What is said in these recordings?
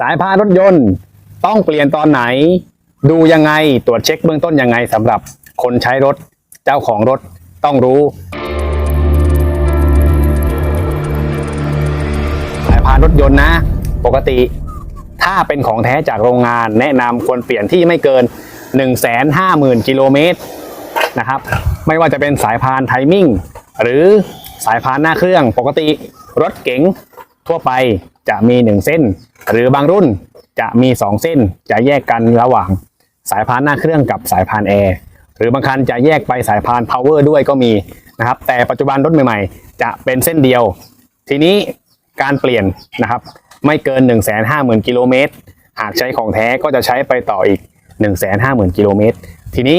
สายพานรถยนต์ ต้องเปลี่ยนตอนไหน ดูยังไงตรวจเช็คเบื้องต้นยังไงสำหรับคนใช้รถเจ้าของรถต้องรู้ สายพานรถยนต์นะ ปกติ ถ้าเป็นของแท้จากโรงงาน แนะนำควรเปลี่ยนที่ไม่เกิน 150,000 กิโลเมตรนะครับ ไม่ว่าจะเป็นสายพานไทมิ่งหรือสายพานหน้าเครื่องปกติรถเก๋งทั่วไป จะมี 1 เส้น หรือบางรุ่นจะมี 2 เส้นจะแยกกันระหว่างสายพานหน้าเครื่องกับสายพานแอร์หรือบางคันจะแยกไปสายพานพาวเวอร์ด้วยก็มีนะครับ แต่ปัจจุบันรถใหม่ๆ จะเป็นเส้นเดียว ทีนี้การเปลี่ยนนะครับ ไม่เกิน 1 5 0 0 0 0กิโลเมตรหากใช้ของแท้ก็จะใช้ไปต่ออีก 1 5 0 0 0 0กิโลเมตรทีนี้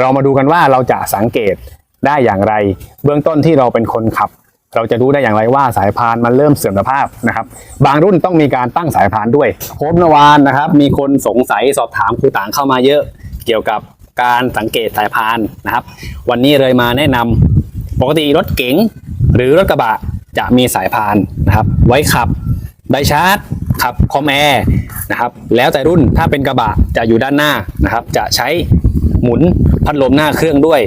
เรามาดูกันว่าเราจะสังเกตได้อย่างไร เบื้องต้นที่เราเป็นคนขับ เราจะรู้ได้อย่างไรว่าสายพานมันเริ่มเสื่อมสภาพนะครับ บางรุ่นต้องมีการตั้งสายพานด้วยโคบนวานนะครับ มีคนสงสัยสอบถามครูต่างเข้ามาเยอะเกี่ยวกับการสังเกตสายพานนะครับ วันนี้เลยมาแนะนำปกติรถเก๋งหรือรถกระบะจะมีสายพานนะครับ ไว้ขับไดชาร์จขับคอมแอร์นะครับแล้วแต่รุ่นถ้าเป็นกระบะจะอยู่ด้านหน้านะครับ จะใช้หมุนพัดลมหน้าเครื่องด้วย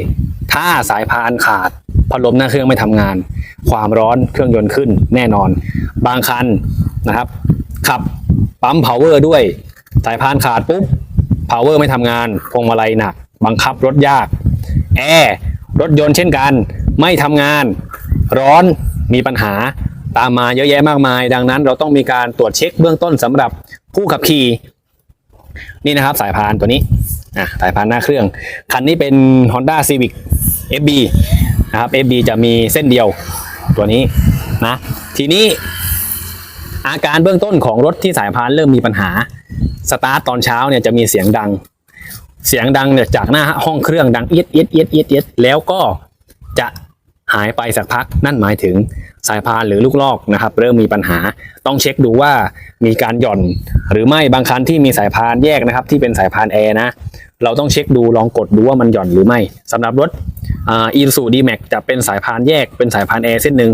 ถ้าสายพานขาด พัดลมหน้าเครื่องไม่ทำงาน ความร้อนเครื่องยนต์ขึ้นแน่นอน บางคันนะครับ ขับปั๊มพาวเวอร์ด้วย สายพานขาดปุ๊บพาวเวอร์ไม่ทำงานพวงมาลัยหนัก บังคับรถยาก แอร์รถยนต์เช่นกัน ไม่ทำงาน ร้อนมีปัญหาตามมาเยอะแยะมากมาย ดังนั้นเราต้องมีการตรวจเช็คเบื้องต้นสำหรับผู้ขับขี่นี่นะครับสายพานตัวนี้อะสายพานหน้าเครื่อง คันนี้เป็น Honda Civic FB นะครับ FB จะมีเส้นเดียวตัวนี้นะ ทีนี้อาการเบื้องต้นของรถที่สายพานเริ่มมีปัญหา สตาร์ทตอนเช้าเนี่ยจะมีเสียงดัง เสียงดังเนี่ยจากหน้าห้องเครื่องดังเอียดเอียดเอียดเอียดเอียดแล้วก็จะ หายไปสักพัก นั่นหมายถึงสายพานหรือลูกลอกนะครับ เริ่มมีปัญหาต้องเช็คดูว่ามีการหย่อนหรือไม่บางคันที่มีสายพานแยกนะครับ ที่เป็นสายพานแอร์นะเราต้องเช็คดูลองกดดูว่ามันหย่อนหรือไม่สำหรับรถอ่าอีซูดีแม็กจะเป็นสายพานแยกเป็นสายพานแอร์เส้นหนึ่ง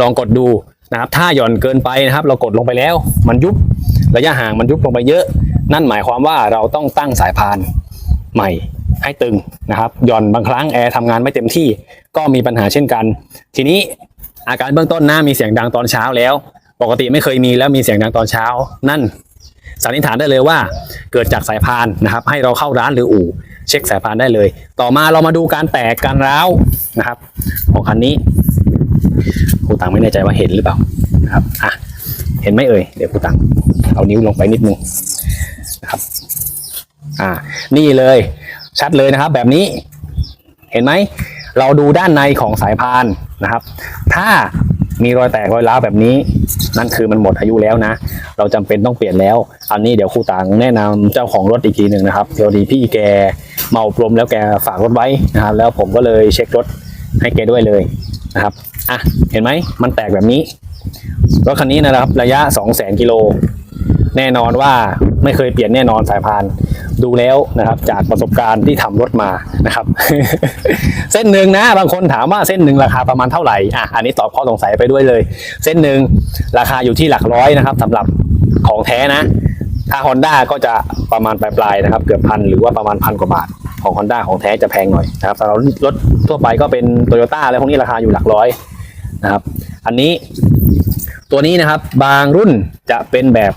ลองกดดูนะครับถ้าหย่อนเกินไปนะครับ เรากดลงไปแล้ว มันยุบระยะห่างมันยุบลงไปเยอะ นั่นหมายความว่าเราต้องตั้งสายพานใหม่ ให้ตึงนะครับหย่อนบางครั้งแอร์ทำงานไม่เต็มที่ก็มีปัญหาเช่นกัน ทีนี้อาการเบื้องต้นหน้ามีเสียงดังตอนเช้าแล้ว ปกติไม่เคยมีแล้วมีเสียงดังตอนเช้า นั่นสันนิษฐานได้เลยว่าเกิดจากสายพานนะครับ ให้เราเข้าร้านหรืออู่ เช็คสายพานได้เลย ต่อมาเรามาดูการแตกการร้าวนะครับ ของคันนี้ครูตังไม่แน่ใจว่าเห็นหรือเปล่านะครับอะเห็นไหมเอ่ยเดี๋ยวครูตังเอานิ้วลงไปนิดนึงนะครับ อ่า นี่เลย ชัดเลยนะครับ แบบนี้เห็นไหม เราดูด้านในของสายพานนะครับ ถ้ามีรอยแตกรอยร้าวแบบนี้ นั่นคือมันหมดอายุแล้วนะ เราจำเป็นต้องเปลี่ยนแล้ว อันนี้เดี๋ยวครูต่างแนะนำเจ้าของรถอีกทีหนึ่งนะครับเดี๋ยวดีพี่แกเมาอบรมแล้วแกฝากรถไว้นะครับ แล้วผมก็เลยเช็ครถให้แกด้วยเลยนะครับอะเห็นไหมมันแตกแบบนี้รถคันนี้นะครับระยะ 2 0 0 0 0 0กิโลแน่นอนว่า ไม่เคยเปลี่ยนแน่นอนสายพานดูแล้วนะครับ จากประสบการณ์ที่ทำรถมานะครับ เส้นหนึ่งนะบางคนถามว่าเส้นหนึ่งราคาประมาณเท่าไหร่อะอันนี้ตอบข้อสงสัยไปด้วยเลย เส้นหนึ่งราคาอยู่ที่หลักร้อยนะครับสำหรับของแท้นะ ถ้า Honda ก็จะประมาณปลายๆนะครับ เกือบพันหรือว่าประมาณพันกว่าบาทของ Honda ของแท้จะแพงหน่อยนะครับสำหรับรถทั่วไปก็เป็น Toyota อะไรพวกนี้ราคาอยู่หลักร้อยนะครับ อันนี้ตัวนี้นะครับบางรุ่นจะเป็นแบบ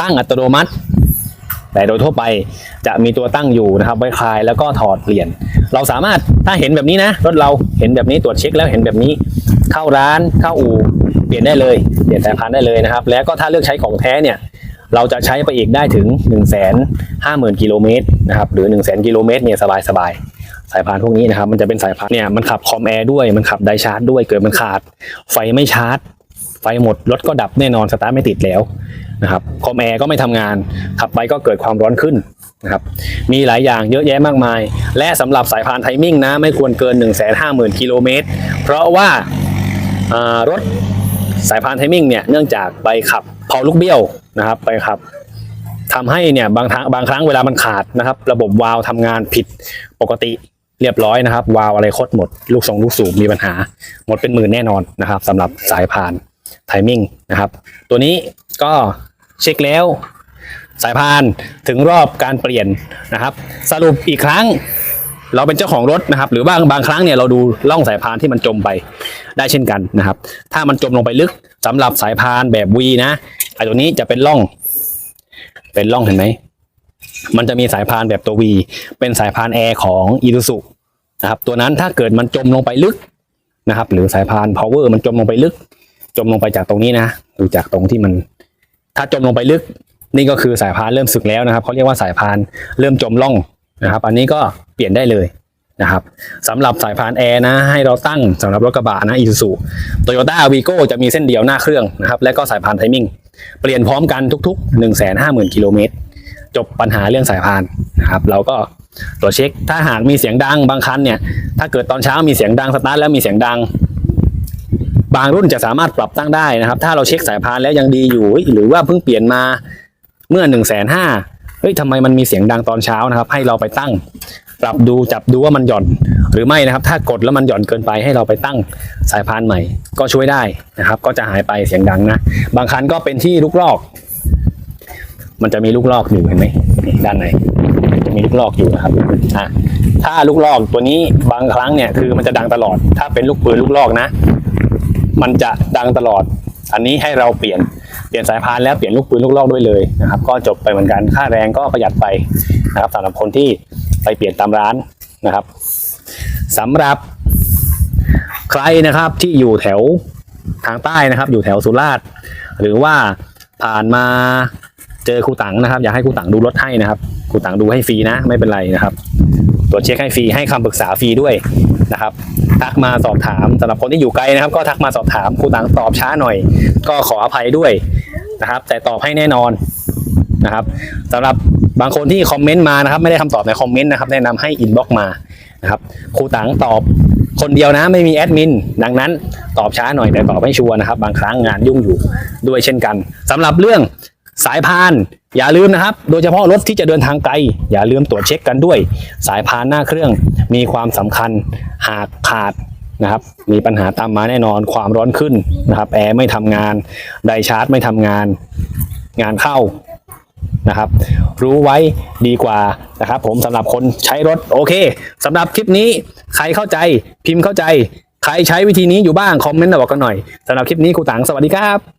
ตั้งอัตโนมัติ แต่โดยทั่วไปจะมีตัวตั้งอยู่นะครับไว้คลายแล้วก็ถอดเปลี่ยน เราสามารถถ้าเห็นแบบนี้นะรถเราเห็นแบบนี้ตรวจเช็คแล้วเห็นแบบนี้เข้าร้านเข้าอู่เปลี่ยนได้เลยเปลี่ยนสายพานได้เลยนะครับ แล้วก็ถ้าเลือกใช้ของแท้เนี่ยเราจะใช้ไปอีกได้ถึง 1 5 0 0 0 0 กิโลเมตรนะครับหรือ 1 0 0 0 0 0 กิโลเมตรเนี่ยสบายสบายสายพานพวกนี้นะครับมันจะเป็นสายพานเนี่ยมันขับคอมแอร์ด้วยมันขับไดชาร์จด้วยเกิดมันขาด ไฟไม่ชาร์จ ไฟหมดรถก็ดับแน่นอนสตาร์ทไม่ติดแล้วนะครับคอมแอร์ก็ไม่ทำงาน ขับไปก็เกิดความร้อนขึ้นนะครับมีหลายอย่างเยอะแยะมากมาย และสำหรับสายพานไทมิ่งนะ ไม่ควรเกิน 1 5 0 0 0 0กิโลเมตรเพราะว่ารถสายพานไทมิ่งเนี่ยเนื่องจากไปขับเผาลูกเบี้ยวนะครับ ไปขับทำให้เนี่ยบางครั้งบางครั้งเวลามันขาดนะครับ ระบบวาล์วทำงานผิดปกติ เรียบร้อยนะครับ วาล์วอะไรคดหมด ลูกทรงลูกสูบมีปัญหา หมดเป็นหมื่นแน่นอนนะครับสำหรับสายพานไทมิ่งนะครับ ตัวนี้ก็เช็คแล้ว สายพานถึงรอบการเปลี่ยนนะครับ สรุปอีกครั้งเราเป็นเจ้าของรถนะครับ หรือบางบางครั้งเนี่ยเราดูล่องสายพานที่มันจมไปได้เช่นกันนะครับ ถ้ามันจมลงไปลึกสำหรับสายพานแบบวีนะไอ้ตัวนี้จะเป็นร่อง เป็นร่องเห็นไหม มันจะมีสายพานแบบตัว V เป็นสายพานแอร์ของอี u ู u นะครับตัวนั้นถ้าเกิดมันจมลงไปลึกนะครับ หรือสายพาน power มันจมลงไปลึก จมลงไปจากตรงนี้นะดูจากตรงที่มัน ถ้าจมลงไปลึก นี่ก็คือสายพานเริ่มสึกแล้วนะครับเขาเรียกว่าสายพานเริ่มจมล่องนะครับ อันนี้ก็เปลี่ยนได้เลยนะครับสำหรับสายพานแอร์นะให้เราตั้งสำหรับรถกระบะนะอีซูซูโตโยต้าวีโก้จะมีเส้นเดียวหน้าเครื่องนะครับและก็สายพานไทมิ่งเปลี่ยนพร้อมกันทุก ๆ 1 5 0 0 0 0กิโลเมตร จบปัญหาเรื่องสายพานนะครับ เราก็ตรวจเช็คถ้าหากมีเสียงดังบางคันเนี่ย ถ้าเกิดตอนเช้ามีเสียงดังสตาร์ทแล้วมีเสียงดัง บางรุ่นจะสามารถปรับตั้งได้นะครับ ถ้าเราเช็คสายพานแล้วยังดีอยู่ หรือว่าเพิ่งเปลี่ยนมาเมื่อหนึ่งแสนห้าเฮ้ยทำไมมันมีเสียงดังตอนเช้านะครับ ให้เราไปตั้ง ปรับดูจับดูว่ามันหย่อน หรือไม่นะครับ ถ้ากดแล้วมันหย่อนเกินไปให้เราไปตั้งสายพานใหม่ ก็ช่วยได้นะครับ ก็จะหายไปเสียงดังนะ บางคันก็เป็นที่ลูกลอก มันจะมีลูกลอกอยู่เห็นไหมด้านในจะมีลูกลอกอยู่นะครับอะถ้าลูกลอกตัวนี้บางครั้งเนี่ยคือมันจะดังตลอด ถ้าเป็นลูกปืนลูกลอกนะ มันจะดังตลอด อันนี้ให้เราเปลี่ยนเปลี่ยนสายพานแล้วเปลี่ยนลูกปืนลูกลอกด้วยเลยนะครับ ก็จบไปเหมือนกันค่าแรงก็ประหยัดไปนะครับสำหรับคนที่ไปเปลี่ยนตามร้านนะครับสำหรับใครนะครับที่อยู่แถวทางใต้นะครับ อยู่แถวสุราษฎร์หรือว่าผ่านมา เจอครูตังนะครับ อยากให้ครูตังดูรถให้นะครับครูตังดูให้ฟรีนะ ไม่เป็นไรนะครับตรวจเช็คให้ฟรีให้คำปรึกษาฟรีด้วยนะครับ ทักมาสอบถามสำหรับคนที่อยู่ไกลนะครับ ก็ทักมาสอบถามครูตังตอบช้าหน่อย ก็ขออภัยด้วยนะครับ แต่ตอบให้แน่นอนนะครับสำหรับบางคนที่คอมเมนต์มานะครับ ไม่ได้คำตอบในคอมเมนต์นะครับแนะนำให้อินบ็อกมานะครับครูตังตอบคนเดียวนะไม่มีแอดมินดังนั้นตอบช้าหน่อยแต่ตอบให้ชัวร์นะครับ บางครั้งงานยุ่งอยู่ด้วยเช่นกันสำหรับเรื่อง สายพาน อย่าลืมนะครับ โดยเฉพาะรถที่จะเดินทางไกล อย่าลืมตรวจเช็คกันด้วย สายพานหน้าเครื่องมีความสำคัญหากขาดนะครับ มีปัญหาตามมาแน่นอนความร้อนขึ้นนะครับแอร์ไม่ทำงาน ไดชาร์จไม่ทำงาน งานเข้านะครับ รู้ไว้ดีกว่านะครับผมสำหรับคนใช้รถ โอเคสำหรับคลิปนี้ใครเข้าใจพิมพ์เข้าใจ ใครใช้วิธีนี้อยู่บ้างคอมเมนต์มาบอกกันหน่อยสำหรับคลิปนี้ครูตังสวัสดีครับ